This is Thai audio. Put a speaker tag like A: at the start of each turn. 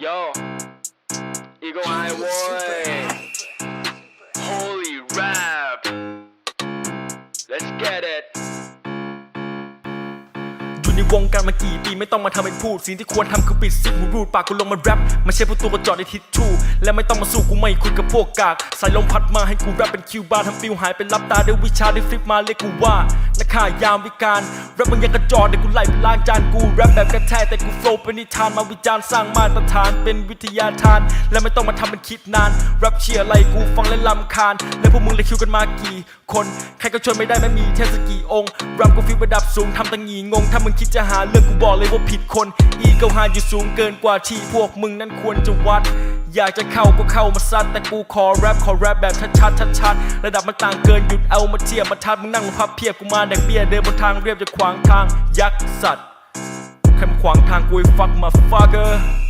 A: Yo, Eagle Eye Boy. Holy rap. Let's get it.
B: อยู่ในวงการมากี่ปีไม่ต้องมาทำเป็นพูด สิ่งที่ควรทำคือปิดสิ่งหูรูดปากกูลงมาแรปไม่ใช่พวกตัวกระจอกในทิชชู่และไม่ต้องมาสู้กูไม่คุยกับพวกกากสายลมพัดมาให้กูแรปเป็นคิวบาร์ทำฟิวหายไปรับตาด้วยวิชาได้ฟลิปมาเรียกกูว่า นักข่ายามวิการแรปมึงยังกระจอกเดี๋ยวกูไหลไปล้างจานกูแรปแบบกระแทกแต่กูโฟล์เป็นนิทานมาวิจารณ์สร้างมาตรฐานเป็นวิทยาทาน และไม่ต้องมาทำเป็นคิดนานแรปเชียร์อะไรกูฟังและลำคาญ และพวกมึงเลยคิวกันมากี่ คนใครก็ช่วยไม่ได้ไม่มีเทศกี่องค์รำกูฟิวระดับสูงทำตังงีงงถ้ามึงคิดจะหาเรื่องกูบอกเลยว่าผิดคน อีเกาหาอยู่สูงเกินกว่าที่พวกมึงนั้นควรจะวัด อยากจะเข้าก็เข้ามาซัดแต่กูขอแรปขอแรปแบบชัดๆชัดๆระดับมันต่างเกินหยุดเอามาเทียบมาทัดมึงนั่งมาพับเพียบกูมาแดกเบี้ยเดินบนทางเรียบจะขวางทางยักษ์สัตว์ใครมาขวางทางกูไอ้ฟักมาฟักเกอร์